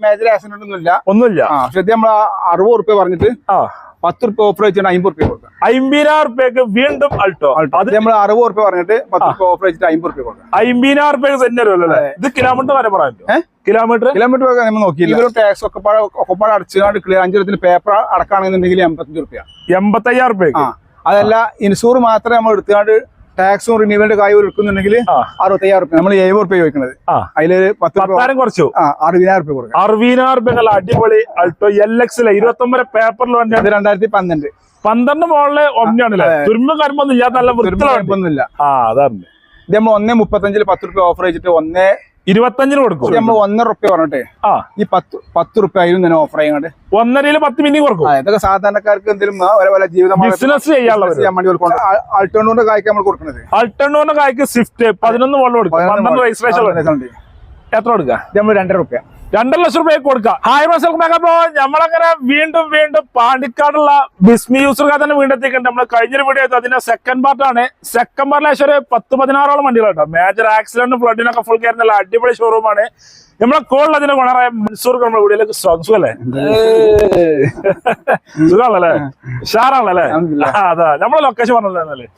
Major accident ഒന്നുമില്ല. ഒന്നുമില്ല. പക്ഷെ നമ്മൾ അറുപത് റുപ്യ പറഞ്ഞിട്ട് ആ. പത്ത് റുപ്യ ഓഫർ വെച്ചിട്ട് അമ്പത് റുപ്യ കൊടുക്കാം അമ്പതിനായിരം റുപ്യക്ക് വീണ്ടും അൾട്ടോ? അത് നമ്മൾ അറുപത് റുപ്യ പറഞ്ഞിട്ട് പത്ത് റുപ്യ ഓഫർ വെച്ചിട്ട് അമ്പത് റുപ്യ കൊടുക്കാം അമ്പതിനായിരം റുപ്യക്ക് തന്നെ അല്ലേ? ഇത് കിലോമീറ്റർ വരെ പറയാൻ? ഏ? കിലോമീറ്റർ? കിലോമീറ്റർ ഒക്കെ നമ്മൾ നോക്കിയില്ല. ഇവർ ടാക്സ് ഒക്കെ പാടെ ഒക്കെ പാടെ അടച്ചുകൊണ്ട് ക്ലിയർ അഞ്ചു ലക്ഷത്തിന് പേപ്പർ അടക്കാണെന്നുണ്ടെങ്കിൽ എൺപത്തഞ്ച് റുപ്യ എൺപത്തയ്യായിരം റുപ്യ അതല്ല ഇൻഷൂർ മാത്രമേ നമ്മൾ എടുത്തുകൊണ്ട് ടാക്സും റിന്യൂവലിന്റെ കായ് എടുക്കുന്നുണ്ടെങ്കിൽ. അറുപത്തയ്യായിരം റുപ്യ നമ്മൾ എഴുപത് റുപ്യ ചോദിക്കുന്നത് അതിലൊരു പത്തായിരം കുറച്ചു. ആ അറുപതിനായിരം റുപ്യ കൊടുക്കാം അറുപതിനായിരം റുപ്യ അടിപൊളി അൾട്ടോ എൽ എക്സിലെ ഇരുപത്തി ഒമ്പത് പേപ്പറിൽ അത് രണ്ടായിരത്തി പന്ത്രണ്ട് പന്ത്രണ്ട് മോളിൽ ഒന്നാണല്ലേ തുരുമ്പ കരുമ്പൊന്നും ഇല്ലാത്ത നല്ല ആ അതാണ്. ഇത് ഒന്നേ മുപ്പത്തഞ്ചിൽ പത്ത് റുപ്യ ഓഫർ വെച്ചിട്ട് ഒന്നേ ഇരുപത്തഞ്ചിന് കൊടുക്കും. നമ്മൾ ഒന്നര റുപ്യ പറഞ്ഞിട്ടേ. ആ. ഈ പത്ത് പത്ത് റുപ്യ ആയാലും തന്നെ ഓഫർ ചെയ്യാണ്ട് ഒന്നരയിൽ പത്ത് മിനിറ്റ് കൊടുക്കും. ഇതൊക്കെ സാധാരണക്കാർക്ക് എന്തെങ്കിലും ഒരേ പോലെ ജീവിതം ബിസിനസ് ചെയ്യാനുള്ളത് ആൾട്ടോണൂറിന്റെ കായ്ക്ക് നമ്മൾ കൊടുക്കുന്നത് അൾട്ടണ്ണൂറിന്റെ കായ്ക്ക് സ്വിഫ്റ്റ് പതിനൊന്ന് മോളിൽ കൊടുക്കും. പന്ത്രണ്ട് രജിസ്ട്രേഷൻ പതിനൊന്ന് എത്ര കൊടുക്കുക? നമ്മൾ രണ്ടര റുപ്യ രണ്ടര ലക്ഷം രൂപയ്ക്ക് കൊടുക്കാം. ഹായ് മസൽക്കുമ്പോ നമ്മളങ്ങനെ വീണ്ടും വീണ്ടും പാണ്ടിക്കാടുള്ള ബിസ്മി യൂസർക്കാർ തന്നെ വീണ്ടും എത്തിക്കുന്നുണ്ട് നമ്മൾ കഴിഞ്ഞൊരു വീഡിയോ ചെയ്തു അതിന്റെ സെക്കൻഡ് പാർട്ടാണ് സെക്കൻഡ് പാർട്ടിൽ ഏകദേശം ഒരു പത്ത് പതിനാറോളം വണ്ടികളുണ്ടോ. മേജർ ആക്സിഡന്റും ഫ്ലഡിനൊക്കെ ഫുൾ കയറുന്ന അടിപൊളി ഷോറൂമാണ് നമ്മളെ കോളിൽ അതിന്റെ ഗുണറായ മൻസൂർക്ക് നമ്മുടെ വീടിലേക്ക് സ്വാഗതം. സുഖല്ലേ? സുഖാണല്ലേ? ഷാറാണല്ലേ. അതാ. നമ്മളെ ലൊക്കേഷൻ പറഞ്ഞല്ലേ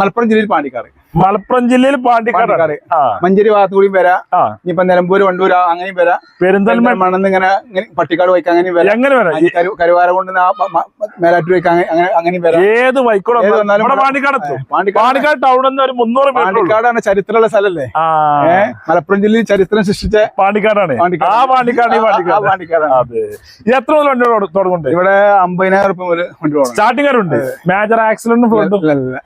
മലപ്പുറം ജില്ലയിൽ പാണ്ടിക്കാട്. മലപ്പുറം ജില്ലയിൽ പാണ്ടിക്കാട്. മഞ്ചേരി ഭാഗത്തു കൂടിയും വരാം. ഇനിയിപ്പോ നിലമ്പൂർ വണ്ടൂർ അങ്ങനെയും വരാം. പെരിന്തൽമണ്ണ. മണ്ണെന്ന് ഇങ്ങനെ പട്ടിക്കാട് വയ്ക്ക് അങ്ങനെയും വരാം. എങ്ങനെ വരാം? കരുവാര കൊണ്ട് മേലാറ്റൂർ വയ്ക്ക് അങ്ങനെ അങ്ങനെ- അങ്ങനെയും വരാം. ഏത് വൈക്കോടെ പാണ്ടിക്കാട് പാണ്ടിക്കാട് ടൗണിൽ നിന്ന് ഒരു മുന്നൂറ്. പാണ്ടിക്കാടാണ് ചരിത്രമുള്ള സ്ഥലല്ലേ മലപ്പുറം ജില്ലയിൽ ചരിത്രം സൃഷ്ടിച്ച പാണ്ടിക്കാടാണ്. പാണ്ടിക്കാട്. ആ പാണ്ടിക്കാട് പാണ്ടിക്കാടാണ്. എത്ര മുതൽ വണ്ടി തുടങ്ങുന്നുണ്ട്? ഇവിടെ അമ്പതിനായിരം റുപ്യ മുതൽ വണ്ടി സ്റ്റാർട്ടിംഗ് ഉണ്ട് മേജർ ആക്സിഡന്റ്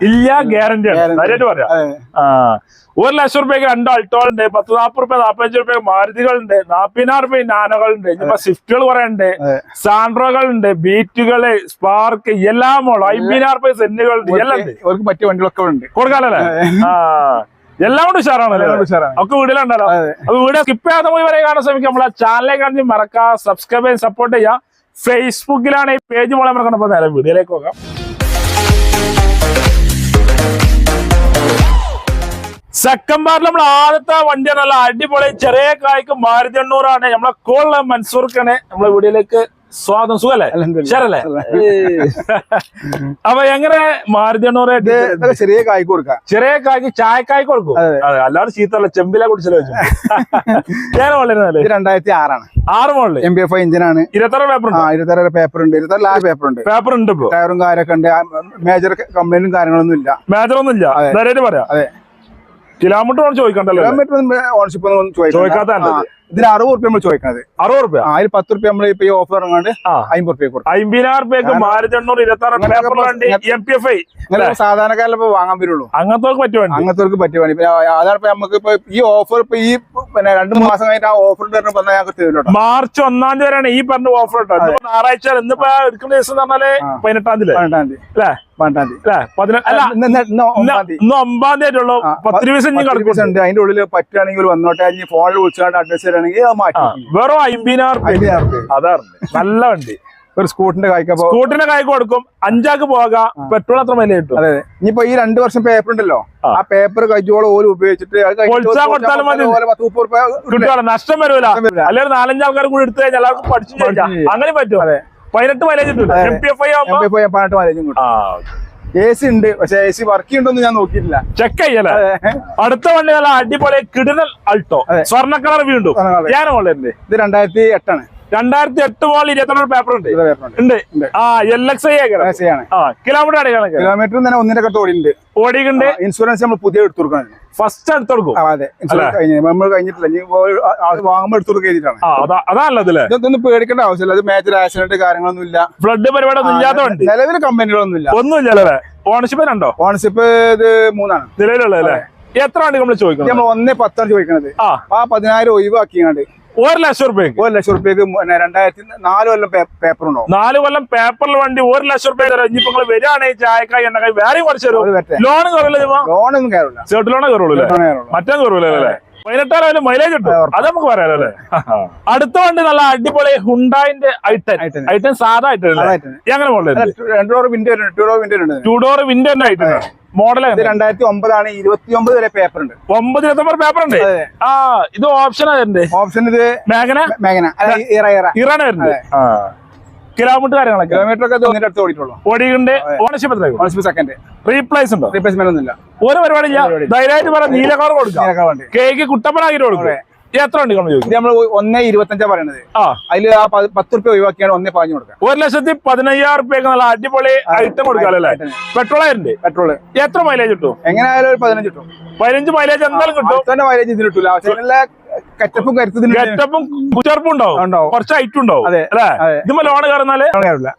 ഇല്ല ഗ്യാരണ്ടി ആണ്. പറയാം. ഒരു ലക്ഷം രൂപയ്ക്ക് രണ്ട് അൾട്ടോളുണ്ട് പത്ത് നാപ്പത് റുപ്യ നാപ്പത്തഞ്ച് റുപ്യ മാരുതികളുണ്ട് നാപ്പതിനായിരം റുപ്യ നാനകളുണ്ട് ഇനിയിപ്പോ സ്വിഫ്റ്റുകൾ കുറെ ഉണ്ട്. സാൻഡ്രോകളുണ്ട് ബീറ്റുകൾ സ്പാർക്ക് എല്ലാം ഉള്ളു അമ്പതിനായിരം റുപ്യ സെന്റുകളുണ്ട് എല്ലാം ഉണ്ട്. പറ്റിയ വണ്ടികളൊക്കെ ഉണ്ട്. കൊടുക്കാലല്ലേ? ആ എല്ലാം കൊണ്ട് ഉഷാറാണല്ലേ? ഉഷാറാണ്. ഒക്കെ വീടിലുണ്ടല്ലോ. അപ്പൊ വീഡിയോ സ്കിപ്പ് ചെയ്യാതെ പോയി വരെ കാണാൻ ശ്രമിക്കാം. നമ്മളെ ചാനലിലേക്ക് കാണി മറക്കാം സബ്സ്ക്രൈബ് ചെയ്യാൻ സപ്പോർട്ട് ചെയ്യാം. ഫേസ്ബുക്കിലാണ് ഈ പേജ് മോളെ മറക്കണം അപ്പൊ നേരെ വീഡിയോയിലേക്ക് പോകാം. സെക്കൻഡ് നമ്മൾ ആദ്യത്തെ വണ്ടിയാണ് നല്ല അടിപൊളി ചെറിയ കായ്ക്ക് മാരുതി എണ്ണൂറാണ്. നമ്മളെ കോളിലെ മൻസൂർക്കാണ്. നമ്മളെ വീടിലേക്ക് സ്വാഗതം. സുഖല്ലേ? ശരല്ലേ അപ്പൊ എങ്ങനെ മാരുതി എണ്ണൂറ് ചെറിയ കായ്ക്ക് കൊടുക്കാം. ചെറിയ കായ്ക്ക് ചായക്കായ്ക്ക് കൊടുക്കും. അല്ലാതെ ചീത്തല്ല. ചെമ്പില കുടിച്ചല്ലോ ഞാൻ വളരെ രണ്ടായിരത്തി ആറാണ് ആറ് മോളിൽ എം ബി എഫ് ഇഞ്ചിനാണ് ഇരുപത്താറ് പേപ്പർ ആ ഉണ്ട്? ഇരുപത്താറ് പേപ്പർ ഉണ്ട്. ഇരുപത്താറ് ലാ പേപ്പർ ഉണ്ട്. പേപ്പർ ഉണ്ട് ഇപ്പൊ. ടയറും കാര്യമൊക്കെ ഉണ്ട്. മേജർ കംപ്ലൈന്റും കാര്യങ്ങളൊന്നും ഇല്ല. മേജർ ഒന്നും ഇല്ല. പറയാം. അതെ. കിലോമീറ്റർ ഓൺ ചോദിക്കണ്ടല്ലോ? കിലോമീറ്റർ ഓൺഷിപ്പ് ചോദിക്കാത്ത. ഇതിന് അറുപത് റുപ്യ നമ്മൾ ചോദിക്കണത്. അറുപത് റുപ്യ അതിൽ പത്ത് റുപ്യ നമ്മൾ ഇപ്പൊ ഈ ഓഫർ ഇറങ്ങാണ്ട് അമ്പത് റുപ്യ കൊടുക്കും. അമ്പതിനായിരം റുപ്യക്ക് എണ്ണൂറ് സാധാരണക്കാരിലിപ്പോ വാങ്ങാൻ വരുള്ളൂ. അങ്ങനത്തെ പറ്റുവാണ് അങ്ങനത്തെ പിന്നെ അതാണ് ഇപ്പൊ നമുക്ക് ഇപ്പൊ ഈ ഓഫർ ഇപ്പൊ ഈ പിന്നെ രണ്ടു മാസം കഴിഞ്ഞിട്ട് ആ ഓഫർ പറഞ്ഞാൽ ഞങ്ങൾക്ക് തരുമല്ലോ മാർച്ച് ഒന്നാം തീയതി വരെയാണ് ഈ പറഞ്ഞ ഓഫർ കേട്ടോ ഞായറാഴ്ച ഇന്നിപ്പോ എടുക്കുന്ന ദിവസം പറഞ്ഞാൽ. പതിനെട്ടാം തീയതി പതിനെട്ടാം തീയതി. അല്ലേ? പന്ത്രണ്ടാം തീയതി. അല്ലേ? പതിനെട്ട് തീയതി. ഒമ്പതാം തീയതി ആയിട്ടുള്ളൂ പത്ത് ദിവസം അതിന്റെ ഉള്ളിൽ പറ്റുകയാണെങ്കിൽ വന്നോട്ടെ ഫോണിൽ വിളിച്ചുകൊണ്ട് അഡ്രസ് തരാണെങ്കിൽ അത് മാറ്റി വെറും അമ്പതിനായിരം റുപ്യ. അമ്പതിനായിരം റുപ്യ. അതാണ് നല്ല വണ്ടി. ഒരു സ്കൂട്ടിന്റെ കായ്ക്കപ്പോ സ്കൂട്ടിന്റെ കായ്ക്ക് കൊടുക്കും. അഞ്ചാക്ക് പോകാം. പെട്രോൾ അത്ര വില കിട്ടും. അതെ ഇനിയിപ്പോ ഈ രണ്ടു വർഷം പേപ്പർ ഉണ്ടല്ലോ. ആ. പേപ്പർ കഴിച്ചോളം ഓൽ ഉപയോഗിച്ചിട്ട് നഷ്ടം വരൂല. അല്ലെങ്കിൽ നാലഞ്ച് ആൾക്കാർ കൂടി എടുത്തു കഴിഞ്ഞാൽ എല്ലാവർക്കും പഠിച്ചു. അങ്ങനെ പറ്റും. അതെ. പതിനെട്ട് മൈലേജ് കിട്ടും. എം പി എഫ് ഐ പതിനെട്ട് മൈലേജും കിട്ടും എ സി ഉണ്ട്. പക്ഷെ എ സി വർക്ക് ചെയ്യണ്ടോന്ന് ഞാൻ നോക്കിയിട്ടില്ല. ചെക്ക് ചെയ്യല അടുത്ത വണ്ടി നല്ല അടിപൊളി കിടിനൽ അൾട്ടോ. സ്വർണ കളർ വീണ്ടും. ഞാൻ ഇത് രണ്ടായിരത്തി എട്ടാണ്. രണ്ടായിരത്തി എട്ട് മോളിൽ ഇരുപത്തിരണ്ട് പേപ്പർ ഉണ്ട്. ഉണ്ട്. ആ എൽ എക്സ് ഐ കിലോമീറ്റർ അടിക്കണക്ക് കിലോമീറ്റർ തന്നെ ഒന്നിനൊക്കെ ഓടിയുണ്ട് ഓടിക്കുണ്ട് ഇൻഷുറൻസ് നമ്മൾ പുതിയ എടുത്തു കൊടുക്കണം. ഫസ്റ്റ് എടുത്തു കൊടുക്കും. അതെ. ഇൻഷുറൻസ് കഴിഞ്ഞു നമ്മൾ കഴിഞ്ഞിട്ടില്ല. ഇനി വാങ്ങുമ്പോൾ എടുത്തു കൊടുക്കാണ് അതാണല്ലേ ഇതൊന്നും പേടിക്കേണ്ട ആവശ്യമില്ല. അത് മേജർ ആക്സിഡന്റ് കാര്യങ്ങളൊന്നും ഇല്ല. ഫ്ലഡ് പരിപാടി ഒന്നും ഇല്ലാത്തതുണ്ട് നിലവിൽ കമ്പനികളൊന്നും ഇല്ല. ഒന്നുമില്ലല്ലേ ഓണർഷിപ്പ് രണ്ടോ ഓണർഷിപ്പ് ഇത് മൂന്നാണ്. നിലവിലുള്ളതല്ലേ എത്ര ആണ് നമ്മൾ ചോദിക്കുന്നത്? നമ്മൾ ഒന്നേ പത്താണ് ചോദിക്കുന്നത്. ആ. പതിനായിരം ഒഴിവാക്കിയാണ്ട് ഒരു ലക്ഷം റുപ്യക്ക് ഒരു ലക്ഷം റുപ്യക്ക് രണ്ടായിരത്തി നാല് കൊല്ലം പേപ്പർ ഉണ്ടോ നാല് കൊല്ലം പേപ്പറിൽ വണ്ടി ഒരു ലക്ഷം റുപ്യ തരാം. ഇനിയിപ്പോ നിങ്ങൾ വരികയാണെങ്കിൽ ചായക്കായി എണ്ണക്കായി വേറെയും കുറച്ച് തരും ലോൺ കയറില്ല ലോണൊന്നും കയറില്ല സേർട്ട് ലോണേ കയറുള്ളൂ മറ്റേ കയറൂല അല്ലേ? പതിനെട്ടാലും മൈലേജ് കിട്ടും. അത് നമുക്ക് പറയാലോ അല്ലേ? അടുത്ത വണ്ടി നല്ല അടിപൊളി ഹുണ്ടായിന്റെ ഐറ്റൻ. ഐട്ടൻ സാധാ ഐറ്റൻ എങ്ങനെ model two door window two door window i ten model രണ്ടായിരത്തി ഒമ്പതാണ് ഇരുപത്തി ഒമ്പത് വരെ പേപ്പർ ഉണ്ട് ഒമ്പത് ഇരുപത്തൊമ്പത് പേപ്പർ ഉണ്ട് ആ ഇത് ഓപ്ഷൻ ഓപ്ഷൻ ഇത് മേഘന? മേഘന. ഇറാണ് വരുന്നത് കിലോമീറ്റർ കാര്യങ്ങളൊക്കെ? കിലോമീറ്റർ ഒക്കെ തോന്നിട്ട് അടുത്ത് ഓടിയിട്ടുള്ളൂ. ഓടിയുണ്ട് ഓണർഷിപ്പ് ഓൺഷിപ്പ് സെക്കൻഡ് റീപ്ലേസ് ഉണ്ടോ? റീപ്ലേസ്മെന്റ് ഒന്നുമില്ല. ഒരു പരിപാടി ഇല്ല പരിപാടി. ധൈര്യമായിട്ട് പറയാം നീല കളർ കൊടുക്കാം കേക്ക് കുട്ടപ്പനാക്കിട്ട് കൊടുക്കും. അതെ. എത്ര ഉണ്ട് നമ്മൾ ചോദിക്കും? നമ്മൾ ഒന്നേ ഇരുപത്തഞ്ചാ പറയണത്. ആ. അതിൽ ആ പത്ത് റുപ്യ ഒഴിവാക്കിയാണ് ഒന്നേ പാഞ്ഞു കൊടുക്കാം ഒരു ലക്ഷത്തി പതിനയ്യായിരം റുപ്യക്ക് നല്ല അടിപൊളി ഐറ്റം കൊടുക്കാല്ലേ പെട്രോൾ ആയിരുന്നു പെട്രോൾ എത്ര മൈലേജ് കിട്ടും? എങ്ങനെ ആയാലും ഒരു പതിനഞ്ച് കിട്ടും. പതിനഞ്ച് മൈലേജ് എന്തായാലും കിട്ടും. മൈലേജ് ഇതിന് കിട്ടൂല. കെറ്റപ്പും കറ്റപ്പും കരുത്തതിന് ഗെറ്റപ്പും കുറ്റർപ്പും ഉണ്ടാവും. കുറച്ച് ഐറ്റം ഉണ്ടാവും. അതെ. അല്ലേ? ഇതുമല്ലോ ലോൺ കയറുന്നാൽ?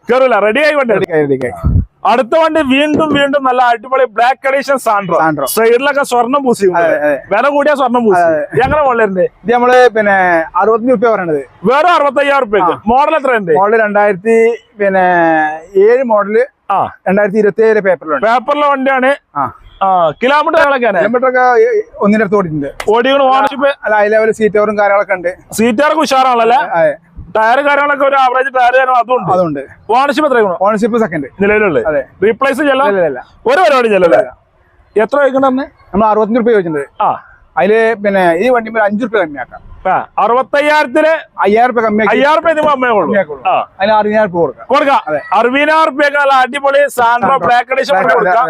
കയറില്ല റെഡി ആയി വണ്ടി അടുത്ത വണ്ടി വീണ്ടും വീണ്ടും നല്ല അടിപൊളി ബ്ലാക്ക് അഡീഷൻ സാൻഡ്രോ സാൻഡ്രോ. സൈഡിലൊക്കെ സ്വർണം പൂസി. വില കൂടിയ സ്വർണം പൂസി എങ്ങനെ വളരുന്നത് ഇത് നമ്മൾ പിന്നെ അറുപത്തഞ്ച് റുപ്യ പറയണത്. വേറെ അറുപത്തയ്യായിരം റുപ്യ മോഡൽ എത്ര ഉണ്ട് മോഡൽ രണ്ടായിരത്തി പിന്നെ ഏഴ് മോഡൽ ആ. രണ്ടായിരത്തി ഇരുപത്തി ഏഴ് പേപ്പറിലുണ്ട് പേപ്പറിലെ വണ്ടിയാണ്. കിലോമീറ്ററുകളൊക്കെയാണ് കിലോമീറ്ററൊക്കെ ഒന്നിനടുത്ത് ഓടിയിട്ടുണ്ട്. ഓണർഷിപ്പ് അല്ല ഹൈ ലെവൽ സീറ്റ് കവറും കാര്യങ്ങളൊക്കെ ഉണ്ട്. സീറ്റാർക്ക് ഉഷാറാണല്ലേ ടയർ കാര്യങ്ങളൊക്കെ ഒരു ആവറേജ് ടയർ കാര്യങ്ങൾ അതും അതുണ്ട്. ഓണർഷിപ്പ് എത്ര ഓണർഷിപ്പ് സെക്കൻഡ് നിലവിലുള്ളത്. അതെ. റീപ്ലേസ് ചെല്ലാം ഒരു പരിപാടി ചെല്ലല്ലേ എത്ര വയ്ക്കണ്ടെന്ന് നമ്മൾ അറുപത്തഞ്ച് റുപ്യ ചോദിച്ചിട്ടുണ്ട് ആ. അതിൽ പിന്നെ ഈ വണ്ടി അഞ്ചു രൂപ റുപ്യ കമ്മിയാക്കാം അറുപത്തയ്യായിരത്തിൽ അയ്യായിരം റുപ്യ റുപ്യ അതിന് അറുപതിനായിരം റുപ്യ കൊടുക്കാം. കൊടുക്കാം. അറുപതിനായിരം രൂപ നല്ല അടിപൊളി സാൻഡ്രോ ബ്ലാക്ക് അഡീഷൻ കൊടുക്കാം.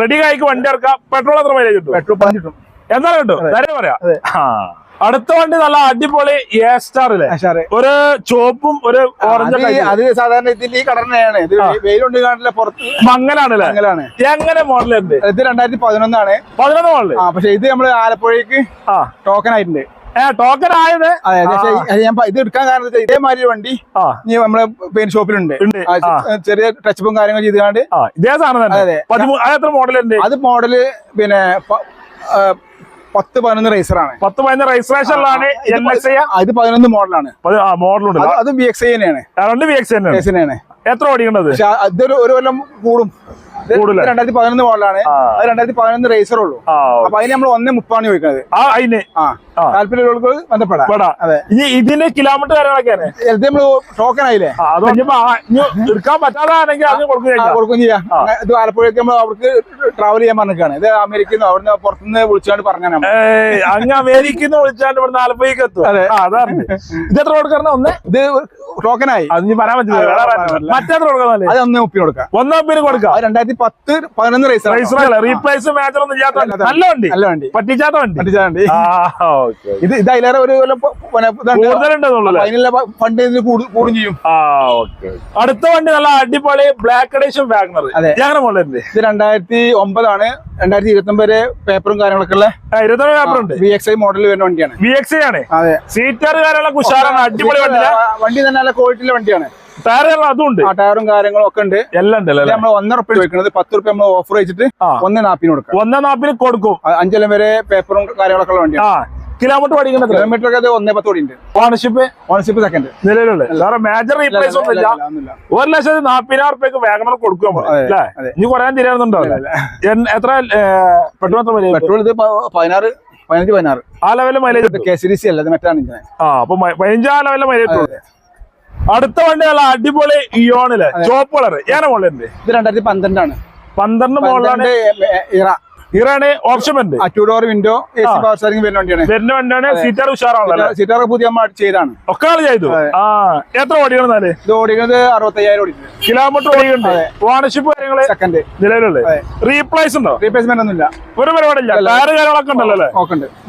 റെഡി കായ്ക്ക് വണ്ടി ഇറക്കാം. പെട്രോൾ എത്ര മൈലേജ് കിട്ടും? പെട്രോൾ പതിനഞ്ച് എന്താണ് എന്താ കിട്ടും. നേരെ പറയാം. ആ. അടുത്ത വണ്ടി നല്ല അടിപൊളി എ ഇല്ലേ ഒരു ചോപ്പും ഒരു ഓറഞ്ച് അത് സാധാരണ ഇതിന്റെ ഈ ഇത് വെയിലുണ്ട് കാണില്ല പുറത്ത് മങ്ങലാണല്ലേ മങ്ങലാണ്. എങ്ങനെ മോഡൽ ഉണ്ട് ഇത് രണ്ടായിരത്തി പതിനൊന്നാണ് പതിനൊന്ന് മോഡൽ ആ പക്ഷെ ഇത് നമ്മൾ ആലപ്പുഴയ്ക്ക് ആ. ടോക്കൺ ആയിട്ടുണ്ട്. ടോക്കൺ ആയത്? ഞാൻ ഇത് എടുക്കാൻ കാരണം ഇതേമാതിരി വണ്ടി നമ്മളെ പെയിന്റ് ഷോപ്പിലുണ്ട് ചെറിയ ടച്ചപ്പും കാര്യങ്ങൾ ചെയ്തുകൊണ്ട് ഇതേ സാധനം തന്നെ. അതെ. മോഡൽ പിന്നെ പത്ത് പതിനൊന്ന് റൈസറാണ് പത്ത് പതിനൊന്ന് റൈസറേഷനിലാണ് എൻ എക്സ് ഇത് പതിനൊന്ന് മോഡലാണ്. മോഡലുണ്ട്. അത് ബി എക്സ് ഐ തന്നെയാണ് രണ്ട് ബി എക്സ് തന്നെയാണ് എത്ര ഓടിക്കേണ്ടത് ഇതൊരു അതൊരു ഒരു കൊല്ലം കൂടും. ഇത് കൂടുതലാ? രണ്ടായിരത്തി പതിനൊന്ന് മോഡലാണ്. അത് രണ്ടായിരത്തി പതിനൊന്ന് റേസർ ഉള്ളൂ. അപ്പൊ അതിന് നമ്മൾ ഒന്നേ മുപ്പാണ് ചോദിക്കുന്നത് ആ അതിന്. ആ. താല്പര്യമുള്ളവർക്ക് ബന്ധപ്പെടാം. പെടാ. അതെ. ഇനി ഇതിന്റെ കിലോമീറ്റർ കാര്യങ്ങളൊക്കെയാണ്. ഇത് നമ്മൾ ടോക്കൺ ആയില്ലേ? എടുക്കാൻ പറ്റാതാണെങ്കിൽ അത് കൊടുക്കുകയും ചെയ്യാം. ഇത് ആലപ്പുഴയ്ക്ക് നമ്മൾ അവർക്ക് ട്രാവൽ ചെയ്യാൻ പറഞ്ഞാണ് ഇത് അമേരിക്കയിൽ നിന്ന് അവിടുന്ന് പുറത്തുനിന്ന് വിളിച്ചാണ്ട് പറഞ്ഞാൽ അങ്ങ് അമേരിക്കയിൽ നിന്ന് വിളിച്ചാണ്ട് ഇവിടുന്ന് ആലപ്പുഴയ്ക്ക് എത്തും. അതെ. അതാണ്. ഇത് എത്ര കൊടുക്കണം ഒന്ന്? ഇത് ടോക്കൺ ആയി. അത് പറയാൻ പറ്റില്ല. മറ്റേ കൊടുക്കാം അത് ഒന്നേ മുപ്പിന് കൊടുക്കാം. ഒന്നേ പേര് കൊടുക്കാം. രണ്ടായിരത്തി പത്ത് പതിനൊന്ന് റേസർ റീപ്ലേസ് മാച്ചർ ഒന്നും. അതെ. നല്ല വണ്ടി. നല്ല വണ്ടി. പറ്റിച്ചാത്ത വണ്ടി. പറ്റിച്ച വണ്ടി. ഇത് ഇത് അതിലേറെ ഒരു അതിനുള്ള ഫണ്ട് കൂടു- ചെയ്യും. അടുത്ത വണ്ടി നല്ല അടിപൊളി ബ്ലാക്ക് അഡീഷൻ വാഗ്നർ അതെ. ഇത് രണ്ടായിരത്തി ഒമ്പതാണ് രണ്ടായിരത്തി ഇരുപത്തി ഒമ്പത് പേപ്പറും കാര്യങ്ങളൊക്കെ ഉള്ള ഇരുപത്തൊമ്പത് പേപ്പർ ഉണ്ട്. വി എക്സ് ഐ മോഡൽ വരുന്ന വണ്ടിയാണ്. വി എക്സ് ഐ ആണ്. അതെ. സീറ്റർ കാര്യങ്ങളൊക്കെ ഉഷാറാണ്. അടിപൊളി വണ്ടി വണ്ടി തന്നെ നല്ല ക്വാളിറ്റിയിലെ വണ്ടിയാണ്. ടയർ അതും ഉണ്ട് ആ ടയറും കാര്യങ്ങളും ഒക്കെ ഉണ്ട്. എല്ലാം ഉണ്ട്? നമ്മൾ ഒന്നര റുപ്യ ചോദിക്കുന്നത് പത്ത് റുപ്യ നമ്മൾ ഓഫർ വെച്ചിട്ട് ഒന്ന് നാപ്പിന് കൊടുക്കും. ഒന്ന് നാപ്പിന് കൊടുക്കും. അഞ്ചലം അഞ്ചെല്ലാം വരെ പേപ്പറും കാര്യങ്ങളൊക്കെ ഉള്ള വണ്ടിയാണ് ആ കിലോമീറ്റർ പഠിക്കുന്നത് കിലോമീറ്റർ ഒക്കെ ഒന്നേ പത്ത് ഓടിയുണ്ട് ഓണർഷിപ്പ് ഓണർഷിപ്പ് സെക്കൻഡ് നിലവിലുള്ള വേറെ മേജർ റീപ്ലേസ് ഒന്നും ഇല്ല ഒന്നുമില്ല. ഒരു ലക്ഷത്തി നാപ്പതിനായിരം റുപ്യക്ക് വേഗം കൊടുക്കുക അല്ലേ? ഇനി കുറയാൻ തിരിയാണെന്നുണ്ടാവില്ല എത്ര പെട്രോൾ എത്ര പെട്രോൾ ഇത് പതിനാറ് പതിനഞ്ച് പതിനാറ്. ആ ലെവലിൽ mileage K C D C അല്ല മറ്റാണ് ആ അപ്പൊ മ- ആ ലെവലിൽ മൈലേജ്. അടുത്ത വണ്ടി നല്ല അടിപൊളി ഇയോണിൽ ചോപ്പ് കളർ ഏന മോളുണ്ട് ഇത് രണ്ടായിരത്തി പന്ത്രണ്ടാണ്. പന്ത്രണ്ട് മോളിലാണ്. ഇറ. ഇറാണ് ഓപ്ഷൻ ഉണ്ട്. ആ two door window A C power steering വരുന്ന വണ്ടിയാണ്. വരുന്ന വണ്ടിയാണ് സീറ്റാർ ഉഷാറാണല്ലോ സീറ്റാർ പുതിയ നമ്മൾ ചെയ്താണ്. ഒക്കെ ആൾ ചെയ്തു? ആ എത്ര ഓടിക്കണെന്നാൽ ഇത് ഓടിക്കുന്നത് അറുപത്തയ്യായിരം ഓടിക്കുന്നത് കിലോമീറ്റർ ഓടിക്കുന്നുണ്ട്. ഓണർഷിപ്പ് കാര്യങ്ങൾ സെക്കൻഡ് നിലവിലുള്ളത്. റീപ്ലേസ് ഉണ്ടോ? റീപ്ലേസ്മെന്റ് ഒന്നുമില്ല. ഒരു പരിപാടിയില്ല. ടയർ കാര്യങ്ങളൊക്കെ ഉണ്ടല്ലോ അല്ലേ?